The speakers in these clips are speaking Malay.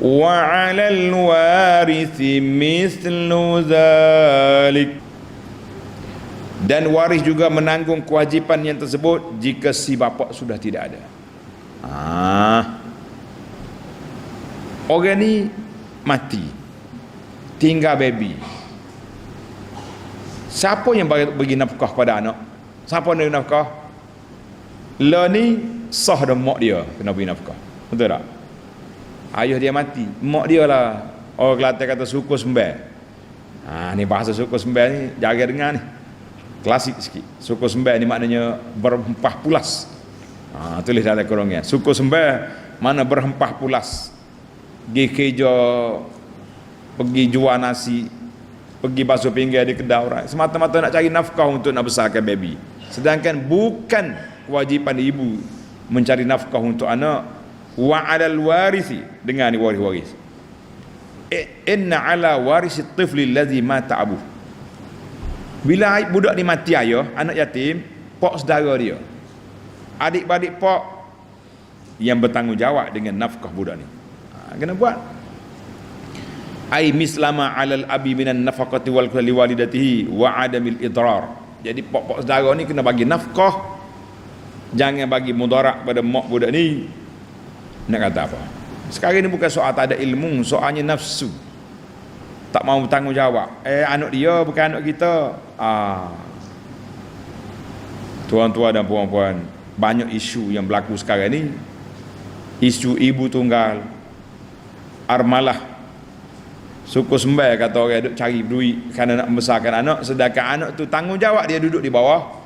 'alal warithi mithlu dhalik dan waris juga menanggung kewajipan yang tersebut jika si bapa sudah tidak ada. Ah. Orang ni mati. Tinggal baby. Siapa yang bagi, bagi nafkah pada anak? Siapa yang bagi nafkah? Lah ni sah dah mak dia kena bagi nafkah. Betul tak? Ayah dia mati, mak dia lah. Orang Kelantan kata suku sembah. Ha, ni bahasa suku sembah ni jaga dengar ni. Klasik sikit. Suku sembah ni maknanya berempah pulas. Ha, tulis dalam kurungnya. Suku sembah mana berempah pulas. Pergi kerja, pergi jual nasi, pergi basuh pinggir di kedai orang. Semata-mata nak cari nafkah untuk nak besarkan baby. Sedangkan bukan kewajipan ibu mencari nafkah untuk anak wa alal warisi. Dengan waris-waris inna ala warisi tifli allazi mata abu bila budak ni mati ayah anak yatim pak saudara dia. Adik-beradik pak yang bertanggungjawab dengan nafkah budak ni. Ha, kena buat. Ai mislama alal abi minan nafaqati wal liwalidatihi wa adamil idrar. Jadi pak-pak saudara ni kena bagi nafkah. Jangan bagi mudarat pada mak budak ni nak kata apa? Sekarang ni bukan soal tak ada ilmu soalnya nafsu. Tak mau bertanggungjawab eh anak dia bukan anak kita. Ah. Tuan-tuan dan puan-puan banyak isu yang berlaku sekarang ni. Isu ibu tunggal armalah. Suku sembai kata orang duk cari duit kerana nak membesarkan anak sedangkan anak tu tanggungjawab dia duduk di bawah.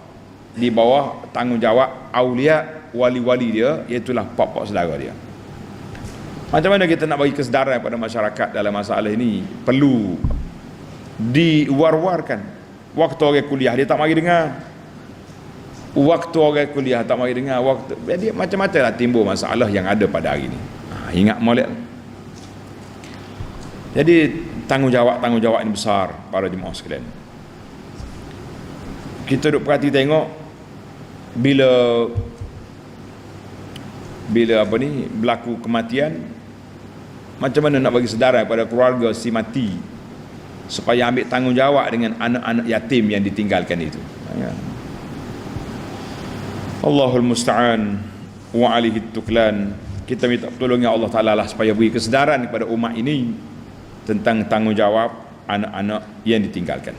Di bawah tanggungjawab aulia wali-wali dia iaitulah pak-pak saudara dia macam mana kita nak bagi kesedaran pada masyarakat dalam masalah ini? Perlu diwar-warkan. Waktu orang kuliah dia tak mari dengar. Waktu orang kuliah tak mari dengar. Waktu jadi macam-macam lah timbul masalah yang ada pada hari ini. Ha, ingat molek. Jadi tanggungjawab-tanggungjawab ini besar para jemaah sekalian. Kita duduk perhati tengok bila bila apa ni berlaku kematian macam mana nak bagi sedaran pada keluarga si mati? Supaya ambil tanggungjawab dengan anak-anak yatim yang ditinggalkan itu. Ya. Allahul musta'an wa alihi tuklan. Kita minta pertolongan Allah Ta'ala lah supaya beri kesedaran kepada umat ini tentang tanggungjawab anak-anak yang ditinggalkan